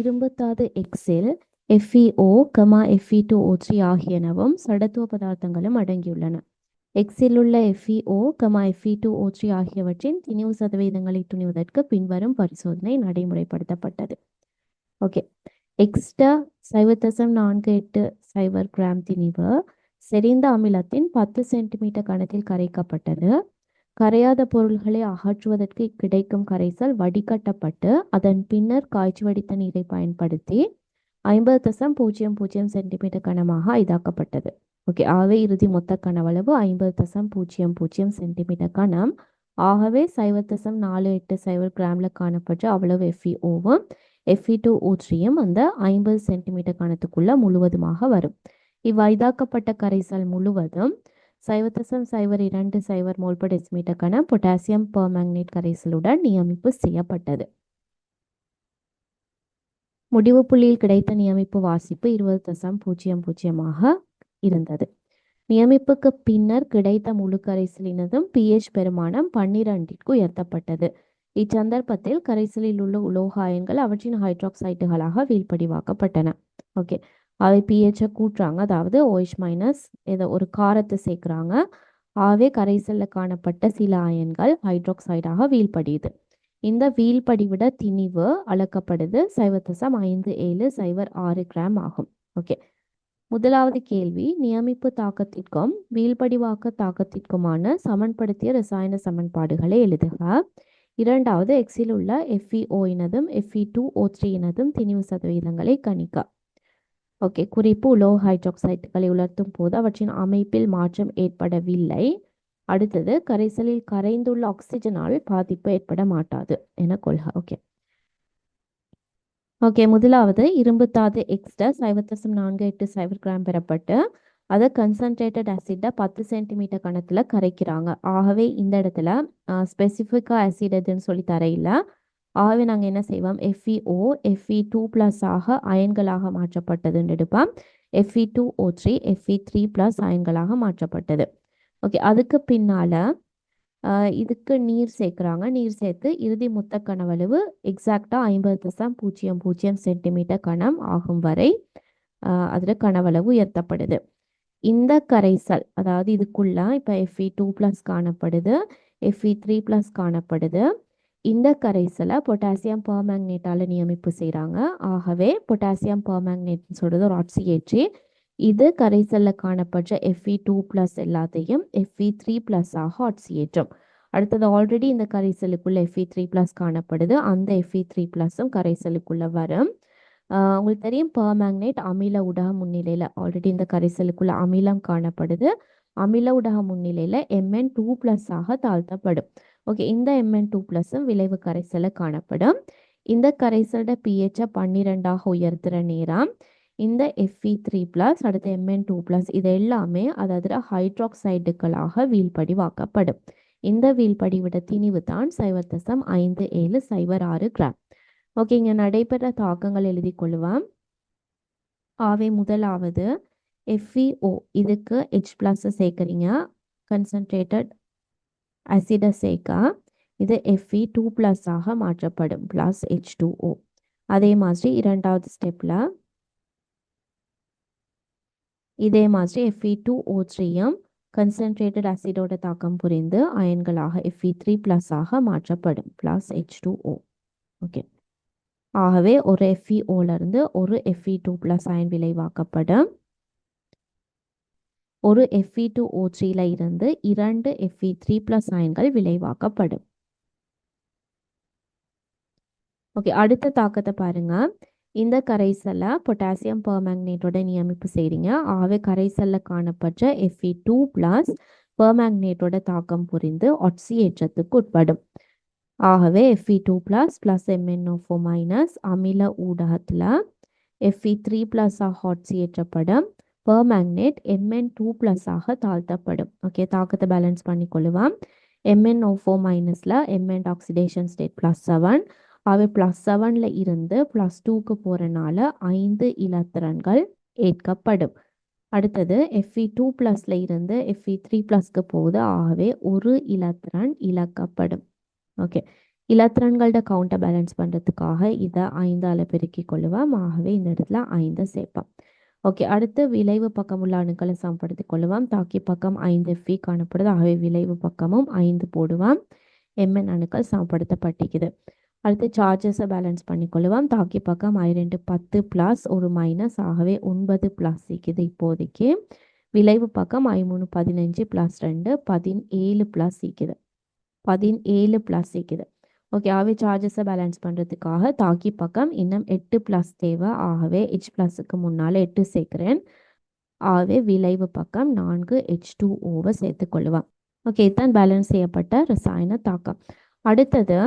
இரும்புத்தாது எக்ஸில் FEO comma FE two O three ஆகியனவும் சடத்துவ பதார்த்தங்களும் அடங்கியுள்ளன. எக்ஸில் உள்ள FEO comma FE two O three ஆகியவற்றின் திணிவு சதவீதங்களை துணிவதற்கு பின்வரும் பரிசோதனை நடைமுறைப்படுத்தப்பட்டது. ஓகே எக்ஸ்டா சைவர் தசம் நான்கு எட்டு சைவர் கிராம் திணிவு செறிந்த அமிலத்தின் பத்து சென்டிமீட்டர் கணத்தில் கரைக்கப்பட்டது. கரையாத பொருள்களை அகற்றுவதற்கு கிடைக்கும் கரைசல் வடிகட்டப்பட்டு அதன் பின்னர் காய்ச்சி வடித்த நீரை பயன்படுத்தி ஐம்பது தசம் பூஜ்ஜியம் பூஜ்ஜியம் சென்டிமீட்டர் கனமாக இதாக்கப்பட்டது. ஓகே ஆகவே இறுதி மொத்த கனவளவு ஐம்பது தசம் பூஜ்ஜியம் பூஜ்ஜியம் சென்டிமீட்டர் கனம் ஆகவே சைவர் தசம் நாலு எட்டு சைவர் கிராம்ல காணப்பட்ட அவ்வளவு எஃப்இஓவும் எஃப்இ டூ ஊற்றியும் அந்த ஐம்பது சென்டிமீட்டர் கணத்துக்குள்ள முழுவதுமாக வரும். இவ்வைதாக்கப்பட்ட கரைசல் முழுவதும் சைவர் தசம் சைவர் இரண்டு சைவர் மோல் பொட்டாசியம் பெர்மேங்கனேட் கரைசலுடன் நியமிப்பு செய்யப்பட்டது. முடிவு புள்ளியில் கிடைத்த நியமிப்பு வாசிப்பு இருபது தசம் பூஜ்ஜியம் பூஜ்ஜியமாக இருந்தது. நியமிப்புக்கு பின்னர் கிடைத்த முழு கரைசலினதும் பிஎச் பெருமானம் பன்னிரண்டிற்கு உயர்த்தப்பட்டது. இச்சந்தர்ப்பத்தில் கரைசலில் உள்ள உலோக அயன்கள் அவற்றின் ஹைட்ராக்சைட்டுகளாக வீழ்படிவாக்கப்பட்டன. ஓகே அவை பிஹெச்சை கூட்டுறாங்க. அதாவது ஓஹெச் மைனஸ் ஏதோ ஒரு காரத்தை சேர்க்குறாங்க. ஆகவே கரைசலில் காணப்பட்ட சில அயன்கள் ஹைட்ராக்சைடாக வீழ்படியுது. இந்த வீழ்படிவிட திணிவு அளக்கப்படுது. சைவர் தசம் ஐந்து ஏழு சைவர் ஆறு கிராம் ஆகும். ஓகே முதலாவது கேள்வி. நியமிப்பு தாக்கத்திற்கும் வீழ்படிவாக்க தாக்கத்திற்குமான சமன்படுத்திய ரசாயன சமன்பாடுகளை எழுதுக. இரண்டாவது எக்ஸில் உள்ள எஃப்இஓ இனதும் எஃப்இ டூ ஓ த்ரீ இனதும் திணிவு சதவீதங்களை கணிக்க. ஓகே குறிப்பு உலோக ஹைட்ராக்சைட்டுகளை உலர்த்தும் போது அவற்றின் அமைப்பில் மாற்றம் ஏற்படவில்லை. அடுத்தது கரைசலில் கரைந்துள்ள ஆக்சிஜனால் பாதிப்பு ஏற்பட மாட்டாது என கொள்க. ஓகே ஓகே முதலாவது இரும்புத்தாது எக்ஸ்ட்ரா சைவர் தசம் நான்கு எட்டு சைவர் கிராம் பெறப்பட்டு அதை கன்சன்ட்ரேட்டட் ஆசிட்டை பத்து சென்டிமீட்டர் கணத்தில் கரைக்கிறாங்க. ஆகவே இந்த இடத்துல ஸ்பெசிஃபிக்காக ஆசிட் எதுன்னு சொல்லி தரையில ஆகவே நாங்கள் என்ன செய்வோம்? எஃப்இஓ எஃப்இ டூ ப்ளஸ் ஆக அயன்களாக மாற்றப்பட்டதுன்னு எடுப்போம். FE two O three FE three plus அயன்களாக மாற்றப்பட்டது. ஓகே அதுக்கு பின்னால் இதுக்கு நீர் சேர்க்குறாங்க. நீர் சேர்த்து இறுதி மொத்த கனவளவு எக்ஸாக்டாக ஐம்பது தசம் பூஜ்ஜியம் பூஜ்ஜியம் சென்டிமீட்டர் கனம் ஆகும் வரை அதில் கனவளவு உயர்த்தப்படுது. இந்த கரைசல் அதாவது இதுக்குள்ள இப்போ எஃப்இ டூ ப்ளஸ் காணப்படுது. எஃப்இ த்ரீ ப்ளஸ் காணப்படுது. இந்த கரைசலை பொட்டாசியம் பர்மேங்னேட்டால் நியமிப்பு செய்கிறாங்க ஆகவே பொட்டாசியம் பர்மேங்னேட்னு சொல்கிறது ஒரு ஆட்சியேற்றி இது கரைசலில் காணப்பட்ட எஃப்இ டூ ப்ளஸ் எல்லாத்தையும் எஃப்இ த்ரீ ப்ளஸ் ஆக ஆட்சியேற்றும் அடுத்தது ஆல்ரெடி இந்த கரைசலுக்குள்ள எஃப்இ த்ரீ ப்ளஸ் காணப்படுது. அந்த எஃப்இ த்ரீ ப்ளஸும் கரைசலுக்குள்ளே வரும். உங்களுக்கு தெரியும் பர்மேங்னேட் அமில உடக முன்னிலையில் ஆல்ரெடி இந்த கரைசலுக்குள்ள அமிலம் காணப்படுது. அமில உடக முன்னிலையில் எம்என் டூ ப்ளஸ் ஆக தாழ்த்தப்படும். ஓகே இந்த எம்என் டூ ப்ளஸும் விளைவு கரைசலில் காணப்படும். இந்த கரைசலோட பிஹெச்சை பன்னிரெண்டாக உயர்த்துற நேரம். இந்த எஃப்இ த்ரீ ப்ளஸ் அடுத்து எம்என் டூ ப்ளஸ் இது எல்லாமே அதாவது ஹைட்ராக்சைடுகளாக வீழ்படிவாக்கப்படும் இந்த வீழ்படிவிட திணிவு தான் சைவர் தசம் ஐந்து ஏழு சைவர் ஆறு கிராம். ஓகே இங்கே நடைபெற தாக்கங்கள் எழுதி கொள்ளுவோம். ஆவே முதலாவது எஃப்இஓ இதுக்கு ஹெச் ப்ளஸ் சேர்க்குறீங்க. கன்சன்ட்ரேட்டட் அசிடை இது எஃப்இ டூ ப்ளஸ் ஆக மாற்றப்படும். ப்ளஸ் ஹெச் டூ ஓ அதே மாதிரி இரண்டாவது ஸ்டெப்பில் இதே மாதிரி எஃப்இ டூ ஓ த்ரீயும் கன்சன்ட்ரேட்டட் அசிடோட தாக்கம் புரிந்து அயன்களாக எஃப்இ த்ரீ ப்ளஸ் ஆக மாற்றப்படும். Plus H two O okay ஆகவே ஒரு எஃப்இஓலேருந்து ஒரு எஃப்இ டூ ப்ளஸ் அயன் விளைவாக்கப்படும். ஒரு எஃப்இ டூ ஓ த்ரீல இருந்து இரண்டு எஃப்இ த்ரீ ப்ளஸ் அயன்கள் விளைவாக்கப்படும். ஓகே அடுத்த தாக்கத்தை பாருங்க. இந்த கரைசலை பொட்டாசியம் பெர்மேங்கனேட்டோட நியமிப்பு செய்கிறீங்க ஆகவே கரைசலில் காணப்பட்ட எஃப்இ டூ ப்ளஸ் பெர்மேங்கனேட்டோட தாக்கம் புரிந்து ஒட்சியேற்றத்துக்கு உட்படும். ஆகவே FE two plus plus MNO minus அமில ஊடகத்தில் எஃப்இ த்ரீ ப்ளஸ் ஆக ஒட்சியேற்றப்படும் பெர்மேங்கனேட் எம்என் டூ ப்ளஸ் ஆக தாழ்த்தப்படும். ஓகே தாக்கத்தை பேலன்ஸ் பண்ணிக்கொள்ளுவோம். எம்என் ஓ ஃபோர் மைனஸில் MN oxidation state plus seven அவை ப்ளஸ் செவனில் இருந்து ப்ளஸ் டூக்கு போகிறனால ஐந்து இலத்திரன்கள் ஏற்கப்படும். அடுத்தது எஃப்இ டூ ப்ளஸில் இருந்து எஃப்இ த்ரீ ப்ளஸ்க்கு போகுது. ஆகவே ஒரு இலத்திரன் இழக்கப்படும். ஓகே இலத்திரன்களோட கவுண்டை பேலன்ஸ் பண்ணுறதுக்காக இதை ஐந்தால் பெருக்கி கொள்ளுவோம். ஆகவே இந்த இடத்துல ஐந்தை சேர்ப்போம். ஓகே அடுத்து விளைவு பக்கம் உள்ள அணுக்களை சமப்படுத்திக் கொள்ளுவோம். தாக்கி பக்கம் ஐந்து ஃபி காணப்படுது. ஆகவே விளைவு பக்கமும் ஐந்து போடுவோம். எம்என் அணுக்கள் சமப்படுத்தப்பட்டிருக்குது அடுத்து சார்ஜஸை பேலன்ஸ் பண்ணிக்கொள்ளுவோம் தாக்கி பக்கம் ஐ ரெண்டு பத்து ப்ளஸ் ஒரு மைனஸ் ஆகவே ஒன்பது ப்ளஸ் இருக்குது இப்போதைக்கு. விளைவு பக்கம் ஐமூணு பதினஞ்சு ப்ளஸ் ரெண்டு பதினேழு ப்ளஸ் இருக்குது. பதினேழு ப்ளஸ் இருக்குது. ஓகே ஆகவே சார்ஜஸை பேலன்ஸ் பண்ணுறதுக்காக தாக்கி பக்கம் இன்னும் எட்டு ப்ளஸ் தேவை. ஆகவே ஹெச் ப்ளஸுக்கு முன்னால் எட்டு சேர்க்குறேன். ஆகவே விளைவு பக்கம் நான்கு ஹெச் டூ ஓவை சேர்த்துக்கொள்ளுவேன் ஓகே இதுதான் பேலன்ஸ் செய்யப்பட்ட ரசாயன தாக்கம். அடுத்தது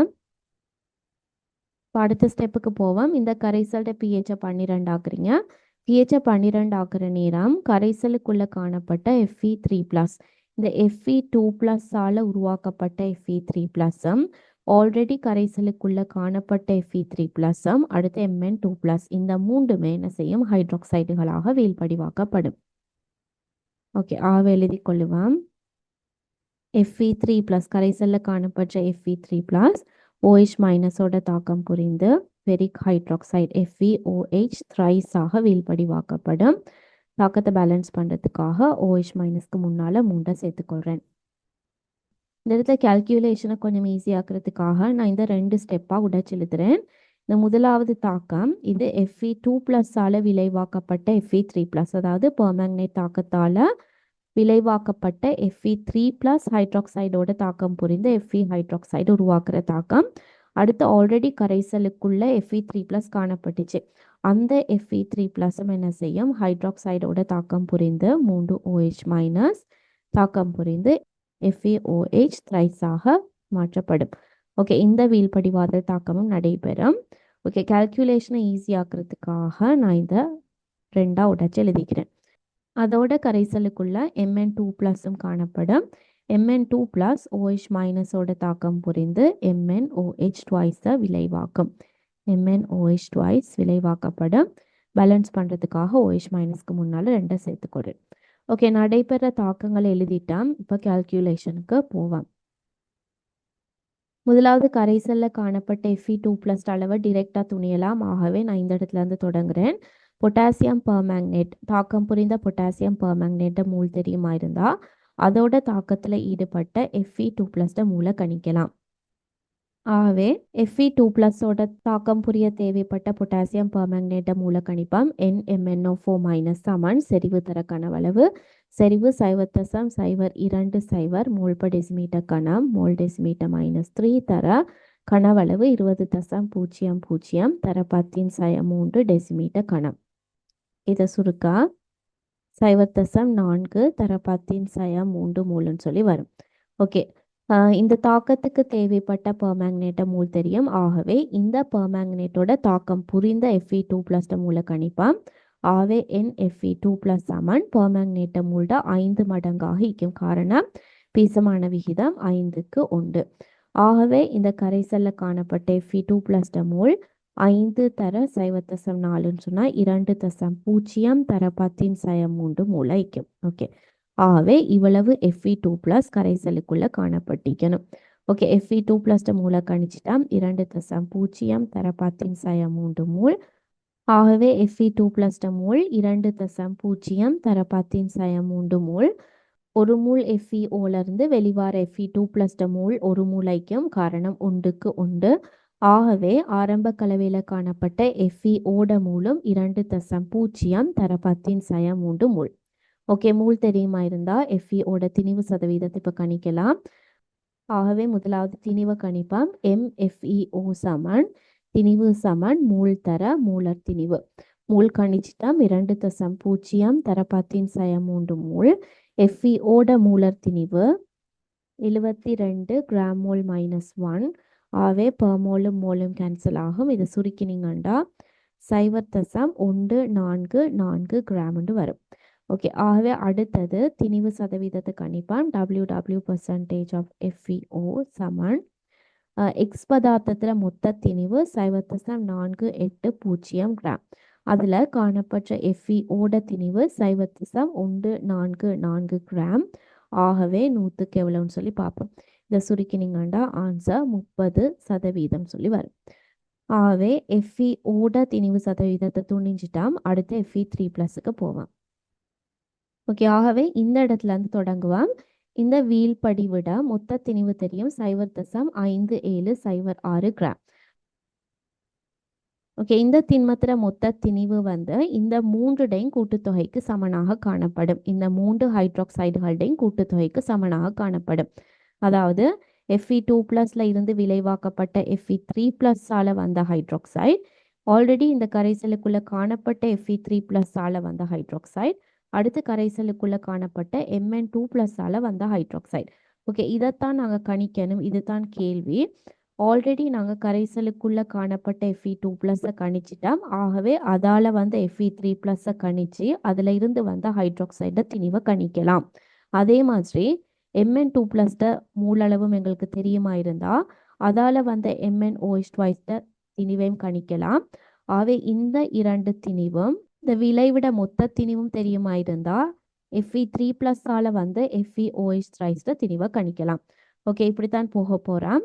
இப்போ அடுத்த ஸ்டெப்புக்கு போவோம். இந்த கரைசல்ட பிஹெச்சை பன்னிரெண்டு ஆக்குறீங்க. பிஹெச்சை பன்னிரெண்டு ஆக்குற நேரம் கரைசலுக்குள்ளே காணப்பட்ட எஃப்இ த்ரீ ப்ளஸ் இந்த எஃப்இ டூ ப்ளஸ்ஸால் உருவாக்கப்பட்ட எஃப்இ த்ரீ ப்ளஸ்ஸும் ஆல்ரெடி கரைசலுக்குள்ளே காணப்பட்ட எஃப்இ த்ரீ ப்ளஸ்ஸும் அடுத்து எம்என் டூ ப்ளஸ் இந்த மூன்றுமே என்ன செய்யும்? ஹைட்ராக்சைடுகளாக வீழ்படிவாக்கப்படும் ஓகே ஆக எழுதி கொள்ளுவோம். எஃப்இ த்ரீ ப்ளஸ் கரைசலில் காணப்பட்ட F E three plus O H மைனஸோட தாக்கம் புரிந்து ferric hydroxide F E O H த்ரைஸாக வீழ்படிவாக்கப்படும் தாக்கத்தை பேலன்ஸ் பண்ணுறதுக்காக ஓஹெச் மைனஸ்க்கு முன்னால் மூண்டை சேர்த்துக்கொள்கிறேன் இந்த இடத்துல கேல்குலேஷனை கொஞ்சம் ஈஸியாக்குறதுக்காக நான் இந்த ரெண்டு ஸ்டெப்பாக உடைச்செழுத்துறேன் இந்த முதலாவது தாக்கம் இது எஃப்இ டூ ப்ளஸ்ஸால் விளைவாக்கப்பட்ட எஃப்இ த்ரீ ப்ளஸ் அதாவது பெர்மேங்கனேட் தாக்கத்தால் விளைவாக்கப்பட்ட எஃப்இ த்ரீ ப்ளஸ் ஹைட்ராக்சைடோட தாக்கம் புரிந்து எஃப்இ ஹைட்ராக்சைடு உருவாக்குற தாக்கம். அடுத்து ஆல்ரெடி கரைசலுக்குள்ள எஃப்இ த்ரீ ப்ளஸ் காணப்பட்டுச்சு. அந்த எஃப்இ த்ரீ ப்ளஸும் என்ன செய்யும்? ஹைட்ராக்சைடோட தாக்கம் புரிந்து மூன்று ஓஹெச் மைனஸ் தாக்கம் புரிந்து எஃப்இஓஹெச் த்ரைஸாக மாற்றப்படும். ஓகே இந்த வீழ்படிவாத தாக்கமும் நடைபெறும். ஓகே கால்குலேஷனை ஈஸியாக்குறதுக்காக நான் இதை ரெண்டாக உடச்சி எழுதிக்கிறேன். அதோட கரைசலுக்குள்ள எம்என் டூ ப்ளஸும் காணப்படும். எம்என் டூ ப்ளஸ் ஓஹெச் மைனஸோட தாக்கம் புரிந்து எம்என் ஓஹெச் டுவைஸை விளைவாக்கும். எம்என் ஓஹெச் டுவாய்ஸ் விளைவாக்கப்படும். பேலன்ஸ் பண்ணுறதுக்காக ஓஹெச் மைனஸ்க்கு முன்னால் ரெண்டை சேர்த்துக்கொடு ஓகே நடைபெற தாக்கங்களை எழுதிட்டான். இப்போ கால்குலேஷனுக்கு போவான். முதலாவது கரைசலில் காணப்பட்ட எஃபி டூ ப்ளஸ் அளவை டிரெக்டாக துணியலாம். ஆகவே நான் இந்த இடத்துல இருந்து தொடங்குறேன். பொட்டாசியம் பெர்மேங்கனேட் தாக்கம் புரிந்த பொட்டாசியம் பெர்மேங்கனேட்டை மூல் தெரியுமா இருந்தால் அதோட தாக்கத்தில் ஈடுபட்ட எஃப்இ டூ ப்ளஸ்ட மூளை கணிக்கலாம். ஆகவே எஃப்இ டூ ப்ளஸோட தாக்கம் புரிய தேவைப்பட்ட பொட்டாசியம் பெர்மேங்கனேட்டை மூலக்கணிப்பம் என் எம்என்ஓ ஃபோர் மைனஸ் சமன் செறிவு தர கனவளவு. செறிவு சைவர் தசம் சைவர் இரண்டு சைவர் மோல் பர் டெசிமீட்டர் கணம் மோல் டெசிமீட்டர் மைனஸ் த்ரீ தர கனவளவு. இருபது தசம் பூஜ்ஜியம் பூஜ்ஜியம் தர பத்தின் சய மூன்று டெசிமீட்டர் கணம். இதை சுருக்கா? சைவர் தசம் நான்கு தர பத்தின் சய மூன்று மூலுன்னு சொல்லி வரும். ஓகே. இந்த தாக்கத்துக்கு தேவைப்பட்ட பெர்மேங்கனேட்டை மூல் தெரியும் ஆகவே இந்த பெர்மேங்கனேட்டோட தாக்கம் புரிந்த எஃப்இ டூ பிளஸ் மூல கணிப்பாம் ஆவே என் எஃப்இ டூ ப்ளஸ் சமன் பெர்மேங்கனேட்டை மூல்ட ஐந்து மடங்காக இருக்கும் காரணம் பீசமான விகிதம் ஐந்துக்கு உண்டு ஆகவே இந்த கரைசலில் காணப்பட்ட எஃப்இ டூ பிளஸ் மூல் ஐந்து தர சைவ தசம் நாலுன்னு சொன்னால் இரண்டு தசம் பூஜ்ஜியம் தர பத்தின் சயம் மூன்று மூளைக்கும் ஓகே. ஆகவே இவ்வளவு எஃப்இ டூ ப்ளஸ் கரைசலுக்குள்ள காணப்பட்டிக்கணும் ஓகே எஃப்இ டூ ப்ளஸ் மூல கணிச்சிட்டா இரண்டு தசம் பூஜ்ஜியம் தரப்பாத்தின் பத்தின் சயம் மூன்று மூல். ஆகவே எஃப்இ டூ பிளஸ் மூல் இரண்டு தசம் பூஜ்ஜியம் தரப்பாத்தின் பத்தின் சயம் மூன்று மூல். ஒரு மூல் எஃப்இ ஓலருந்து வெளிவார எஃப்இ டூ பிளஸ் மூல் ஒரு மூளைக்கும் காரணம் ஒன்றுக்கு உண்டு ஆகவே ஆரம்ப கலவையில் காணப்பட்ட எஃப்இ ஓட மூலம் இரண்டு தசம் பூஜ்ஜியம் தரப்பத்தின் சயம் மூன்று மூல். ஓகே மூல் தெரியுமா இருந்தால் எஃப்இ ஓட திணிவு சதவீதத்தை இப்போ கணிக்கலாம். ஆகவே முதலாவது திணிவை கணிப்பாம். எம்எஃப்இஓ e, சமன் திணிவு சமன் மூல் தர மூலர் திணிவு. மூல் கணிச்சிட்டம். இரண்டு தசம் பூஜ்ஜியம் தர பத்தின் சயம் மூன்று மூல். எஃப்இஓட e, மூலர் திணிவு. எழுபத்தி ரெண்டு கிராம் மோல் மைனஸ் ஒன் ஆகவே பெர்மோலும் மோலும் கேன்சல் ஆகும். இதை சுருக்கினீங்கண்டா? சைவர் தசம் ஒன்று நான்கு நான்கு கிராம்னு வரும். ஓகே ஆகவே அடுத்தது திணிவு சதவீதத்தை கணிப்பான். W W percentage of FEO Saman. X பதார்த்தத்தில் மொத்த திணிவு சைவர் தசம் நான்கு எட்டு பூஜ்ஜியம் கிராம். அதில் காணப்பட்ட எஃப்இஓட திணிவு சைவர் தசம் ஒன்று நான்கு நான்கு கிராம். ஆகவே நூற்றுக்கு எவ்வளோன்னு சொல்லி பார்ப்போம். இதை சுருக்கினீங்கன்னா ஆன்சர் முப்பது சதவீதம் சொல்லி வரும். ஆகவே எஃப்இஓட திணிவு சதவீதத்தை துணிஞ்சிட்டாம். அடுத்து எஃப்இ த்ரீ ப்ளஸுக்கு போவான் ஓகே ஆகவே இந்த இடத்துல இருந்து தொடங்குவோம். இந்த வீழ்படி விட மொத்த திணிவு தெரியும். சைவர் தசம் ஐந்து ஏழு சைவர் ஆறு கிராம். ஓகே இந்த திண்மத்திர மொத்த திணிவு வந்து இந்த மூன்றுடையும் கூட்டுத்தொகைக்கு சமனாக காணப்படும். இந்த மூன்று ஹைட்ராக்சைடுகளுடையும் கூட்டுத்தொகைக்கு சமனாக காணப்படும். அதாவது எஃப்இ டூ ப்ளஸ்ல இருந்து விளைவாக்கப்பட்ட எஃப்இ த்ரீ பிளஸ்ஸால வந்த ஹைட்ராக்சைடு ஆல்ரெடி இந்த கரைசலுக்குள்ள காணப்பட்ட எஃப்இ த்ரீ பிளஸ்ஸால வந்த ஹைட்ராக்சைடு அடுத்து கரைசலுக்குள்ள காணப்பட்ட எம்என் டூ ப்ளஸ்ஸால வந்த ஹைட்ராக்சைடு ஓகே இதைத்தான் நாங்கள் கணிக்கணும். இதுதான் கேள்வி. ஆல்ரெடி நாங்கள் கரைசலுக்குள்ள காணப்பட்ட எஃப்இ டூ ப்ளஸ்ஸை கணிச்சிட்டோம். ஆகவே அதால் வந்து எஃப்இ த்ரீ ப்ளஸ்ஸை கணிச்சு அதில் இருந்து வந்த ஹைட்ராக்சைடை திணிவை கணிக்கலாம். அதே மாதிரி எம்என் டூ ப்ளஸ்ட மூலளவும் எங்களுக்கு தெரியுமா இருந்தால் அதால் வந்த எம்என் ஓஎஸ் ட்வைஸ்ட திணிவையும் கணிக்கலாம். ஆகவே இந்த இரண்டு திணிவும் இந்த விளைவிட மொத்த திணிவும் தெரியுமா இருந்தா எஃப்இ த்ரீ ப்ளஸ்ஸால் வந்து எஃப்இ ஓஎஸ் ட்ரைஸ்ட திணிவை கணிக்கலாம். ஓகே இப்படித்தான் போக போகிறோம்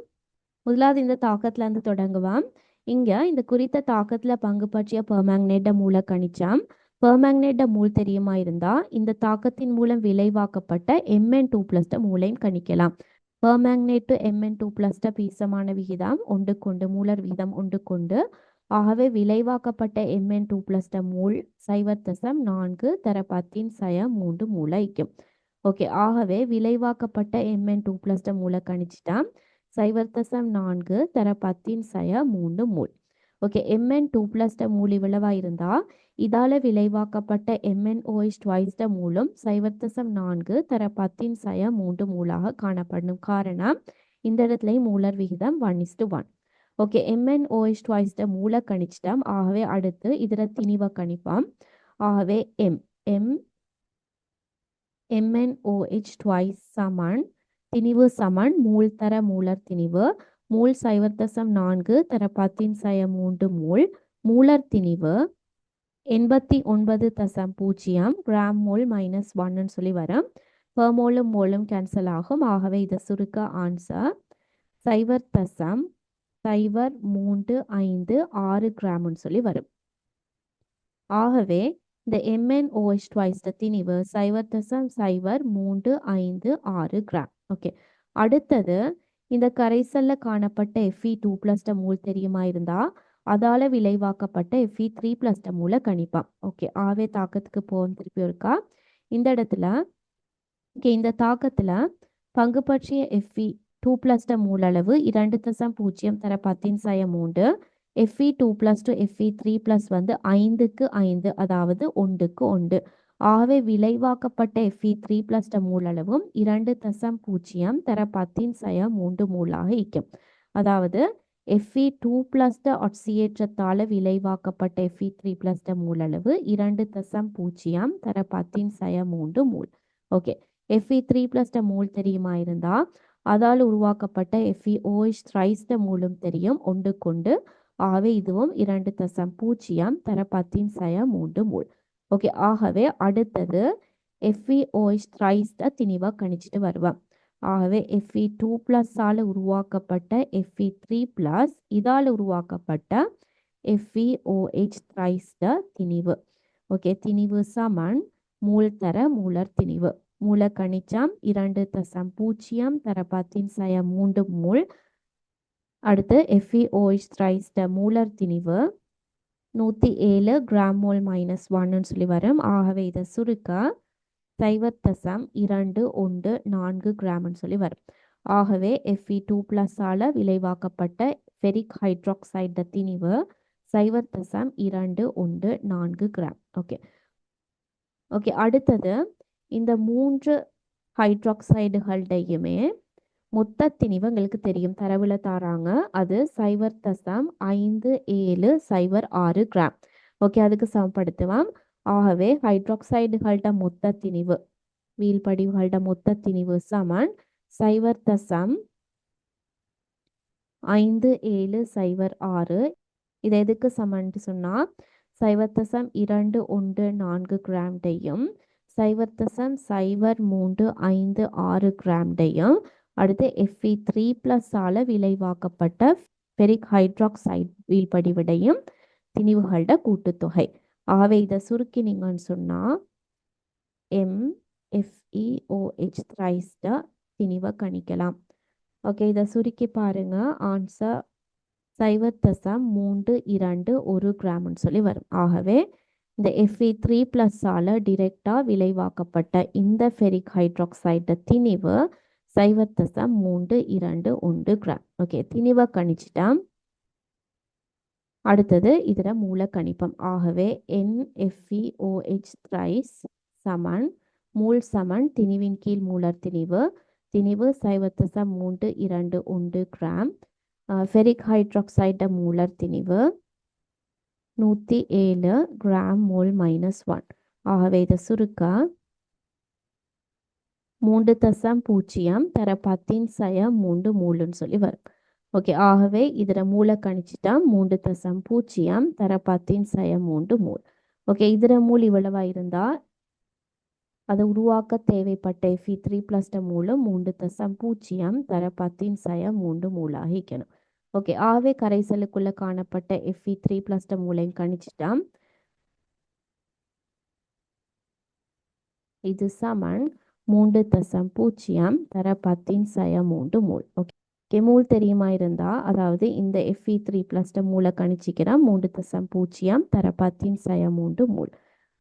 முதலாவது இந்த தாக்கத்துல இருந்து தொடங்குவான் இங்க இந்த குறித்த தாக்கத்துல பங்கு பற்றிய பெர்மேங்னேட்ட மூளை கணிச்சாம். பெர்மேங்னேட்ட மூல் தெரியுமா இருந்தா இந்த தாக்கத்தின் மூலம் விளைவாக்கப்பட்ட எம்என் டூ பிளஸ்ட மூலையும் கணிக்கலாம். பெர்மேங்னேட் டு எம்என் டூ பிளஸ்ட பீசமான விகிதம் ஒன்று கொண்டு மூலர் விகிதம் ஒன்று கொண்டு ஆகவே விளைவாக்கப்பட்ட எம்என் டூ பிளஸ்ட மூல் சைவர் தசம் நான்கு தர பத்தின் சய மூன்று மூளைக்கும் ஓகே ஆகவே விளைவாக்கப்பட்ட எம்என் டூ பிளஸ்ட மூல கணிச்சிட்டா சைவர் தசம் நான்கு தர பத்தின் சய மூன்று மூல் ஓகே எம்என் டூ பிளஸ்ட மூல் இவ்வளவா இருந்தா? இதால விளைவாக்கப்பட்ட எம்என் ஓஎஸ் ட மூலம் சைவர் தசம் நான்கு தர பத்தின் சய மூன்று மூலாக காணப்படும் காரணம் இந்த இடத்துலயும் மூலர் விகிதம் one is to one okay MNOH OS மூல கணிச்சிட்டோம். ஆகவே அடுத்து இதர திணிவை கணிப்பாம். ஆகவே எம் எம் எம்என்ஓஹெச் டுவைஸ் சமன் திணிவு சமன் மூல் தர மூலர் திணிவு மூல் சைவர் தசம் நான்கு தர பத்தின் சய மூன்று மூல் மூலர் திணிவு எண்பத்தி ஒன்பது தசம் பூஜ்ஜியம் கிராம் மோல் மைனஸ் ஒன்னு சொல்லி வரும். பெர்மோலும் மோலும் கேன்சல் ஆகும். ஆகவே இதை சுருக்க ஆன்சர் சைவர் தசம் சைவர் மூன்று ஐந்து ஆறு கிராம்னு சொல்லி வரும். ஆகவே இந்த எம்என் ஓஎஸ் திணிவு சைவர் தசம் சைவர் மூன்று ஐந்து ஆறு கிராம் ஓகே அடுத்தது இந்த கரைசல்ல காணப்பட்ட எஃப்இ டூ பிளஸ்ட மூல் தெரியுமா இருந்தா? அதால விளைவாக்கப்பட்ட எஃப்இ த்ரீ பிளஸ்ட மூல கணிப்பான் ஓகே ஆவே தாக்கத்துக்கு போகும் திருப்பி இருக்கா இந்த இடத்துல ஓகே இந்த தாக்கத்துல பங்கு பற்றிய எஃப்இ டூ பிளஸ்ட மூலளவு இரண்டு தசம் பூஜ்ஜியம் தர பத்தின் சய மூன்று FE two plus two FE three plus வந்து ஐந்துக்கு ஐந்து அதாவது ஒன்றுக்கு ஒன்று ஆகவே விளைவாக்கப்பட்ட எஃப்இ த்ரீ பிளஸ்ட மூலளவும் இரண்டு தசம் பூஜ்ஜியம் தர பத்தின் சய மூன்று மூலாக இருக்கும் அதாவது எஃப்இ டூ பிளஸ்ட ஒட்சியேற்றத்தால் விளைவாக்கப்பட்ட எஃப்இ த்ரீ பிளஸ்ட மூலளவு இரண்டு தசம் பூஜ்ஜியம் தர பத்தின் சய மூன்று மூல் ஓகே எஃப்இ த்ரீ பிளஸ்ட மூல் தெரியுமா இருந்தால் அதால் உருவாக்கப்பட்ட எஃப்இ ஓஎஸ் த்ரைஸ்ட மூலம் தெரியும். ஒன்று கொண்டு ஆகவே இதுவும் இரண்டு தசம் பூஜ்ஜியம் தர பத்தின் சய மூன்று மூல். ஓகே ஆகவே அடுத்தது எஃப்இ ஓஎஸ் த்ரைஸ்ட திணிவாக கணிச்சிட்டு வருவேன் ஆகவே எஃப்இ டூ ப்ளஸ்ஸால் உருவாக்கப்பட்ட எஃப்இ த்ரீ ப்ளஸ் இதால் உருவாக்கப்பட்ட எஃப்இஓஹெச் த்ரைஸ்ட திணிவு. ஓகே திணிவு சமன் மூல் தர மூலர் திணிவு. மூல கணிச்சம் இரண்டு தசம் பூஜ்ஜியம் தரபாத்தின் சய மூன்று மூல். அடுத்து எஃப்இ ஓஹெச் த்ரைஸ்ட மூலர் திணிவு. நூற்றி ஏழு கிராம் மோல் மைனஸ் ஒன்னு சொல்லி வரும். ஆகவே இதை சுருக்க சைவர் தசம் இரண்டு ஒன்று நான்கு கிராம்னு சொல்லி வரும். ஆகவே எஃப்இ டூ ப்ளஸ்ஸால் விளைவாக்கப்பட்ட ஃபெரிக் ஹைட்ராக்சைட திணிவு சைவர் தசம் இரண்டு ஒன்று நான்கு கிராம். ஓகே. ஓகே அடுத்தது இந்த மூன்று ஹைட்ராக்சைடுகள்டையுமே மொத்த திணிவு எங்களுக்கு தெரியும். தரவுல தாராங்க. அது சைவர் தசம் ஐந்து ஏழு சைவர் ஆறு கிராம் ஓகே அதுக்கு சமப்படுத்துவோம். ஆகவே ஹைட்ராக்சைடுகள்ட மொத்த திணிவு வீழ்படிவுகள்ட மொத்த திணிவு சமன் சைவர் தசம் ஐந்து ஏழு சைவர் ஆறு. இது எதுக்கு சமன்ட்டு சொன்னா சைவர் தசம் இரண்டு ஒன்று நான்கு கிராம்டையும் சைவர் தசம் சைவர் மூன்று ஐந்து ஆறு கிராம்டையும் அடுத்து எஃப்இ த்ரீ ப்ளஸ்ஸால் விளைவாக்கப்பட்ட ஃபெரிக் ஹைட்ராக்சைட் வீழ்படிவிடையும் திணிவுகளோட கூட்டுத்தொகை. ஆகவே இதை சுருக்கினீங்கன்னு சொன்னால் M F E O H த்ரைஸ்ட e, திணிவை கணிக்கலாம். ஓகே இதை சுருக்கி பாருங்க. ஆன்சர் சைவத்தசம் மூன்று இரண்டு ஒரு கிராம்னு சொல்லி வரும். ஆகவே இந்த எஃப்இ த்ரீ ப்ளஸ்ஸால் டிரெக்டாக விளைவாக்கப்பட்ட இந்த ஃபெரிக் ஹைட்ராக்சைடு திணிவு சைவத்தசம் மூன்று இரண்டு ஒன்று கிராம் ஓகே திணிவை கணிச்சிட்டா அடுத்தது இதில் மூல கணிப்பம் ஆகவே என்எஃப்இஓஹெச் த்ரைஸ் சமன் மூல் சமன் திணிவின் கீழ் மூலர் திணிவு திணிவு சைவத்தசம் மூன்று இரண்டு ஒன்று கிராம் ஃபெரிக் ஹைட்ராக்சைட மூலர் திணிவு நூற்றி ஏழு கிராம் மோல் மைனஸ் ஒன் ஆகவே இதை சுருக்க மூன்று தசம் பூஜ்ஜியம் தர பத்தின் சய மூன்று மூலுன்னு சொல்லி வரும். ஓகே ஆகவே இதில் மூளை கணிச்சிட்டா மூன்று தசம் பூஜ்ஜியம் தர பத்தின் சய மூன்று மூல் ஓகே இதில் மூல் இவ்வளவா இருந்தால் அதை உருவாக்க தேவைப்பட்ட எஃபி த்ரீ ப்ளஸ்ட மூலம் மூன்று தசம் பூஜ்ஜியம் தர பத்தின் சய மூன்று மூலாகிக்கணும் ஓகே ஆவே கரைசலுக்குள்ள காணப்பட்ட எஃப்இ த்ரீ ப்ளஸ்ட மூலையும் கணிச்சிட்டான் இது சமன் மூன்று தசம் பூஜ்ஜியம் தர பத்தின் சய மூன்று மூல். ஓகே மூல் தெரியுமா இருந்தா அதாவது இந்த எஃப்இ த்ரீ ப்ளஸ்ட மூலை கணிச்சிக்கிறோம் மூன்று தசம் பூஜ்ஜியம் தர பத்தின் சய மூன்று மூல்.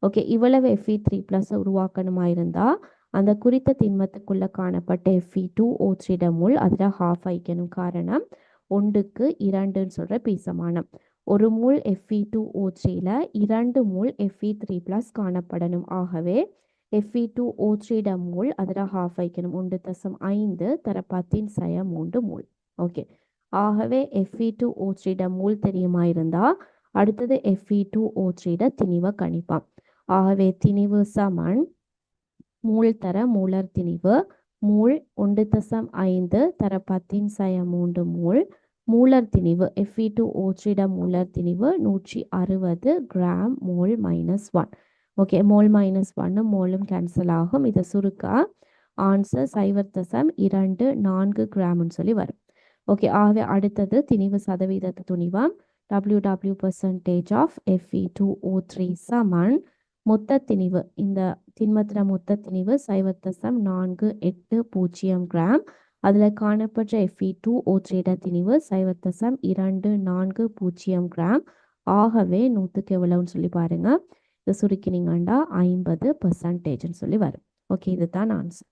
ஓகே இவ்வளவு எஃப்இ த்ரீ ப்ளஸ் உருவாக்கணுமா இருந்தால் அந்த குறித்த திண்மத்துக்குள்ள காணப்பட்ட எஃப்இ டூ ஓ த்ரீட மூல் அதில் ஹாஃப் ஐக்கணும் காரணம் ஒன்றுக்கு இரண்டுன்னு சொல்கிற பீசமானம். ஒரு மூல் எஃப்இ டூ ஓ இரண்டு மூல் எஃப்இ த்ரீ ப்ளஸ் காணப்படணும். ஆகவே எஃப்இ டூ ஓ த்ரீட மூல் அதில் ஹாஃப் வைக்கணும். ஒன்று தசம் ஐந்து தர பத்தின் சய மூன்று மூல். ஓகே ஆகவே எஃப்இ டூ ஓ த்ரீட மூல் தெரியுமா இருந்தால் அடுத்தது எஃப்இ டூ ஓ த்ரீட திணிவை கணிப்பான் ஆகவே திணிவு சமன் மூல் தர மூலர் திணிவு மூல் ஒன்று தசம் ஐந்து தர பத்தின் சய மூன்று மூல். மூலர் திணிவு எஃப்இ டூ ஓச்சிட மூலர் திணிவு நூற்றி அறுபது gram mole minus one okay mole minus ஒன்னு மோலும் கேன்சல் ஆகும். இதை சுருக்க? ஆன்சர் சைவர் தசம் இரண்டு நான்கு கிராம்னு சொல்லி வரும். ஓகே ஆகவே அடுத்தது திணிவு சதவீதத்து துணிவாம். W W percentage of FE two O three சமன் மொத்த திணிவு. இந்த திண்மத்தின மொத்த திணிவு சைவத்தசம் நான்கு எட்டு பூஜ்ஜியம் கிராம். அதில் காணப்பட்ட எஃப்இ டூ ஓ த்ரீட திணிவு சைவத்தசம் இரண்டு நான்கு பூஜ்ஜியம் கிராம். ஆகவே நூற்றுக்கு எவ்வளவுன்னு சொல்லி பாருங்க. இதை சுருக்கினீங்கண்டா ஐம்பது பர்சன்டேஜ்னு சொல்லி வரும். ஓகே இதுதான் ஆன்சர்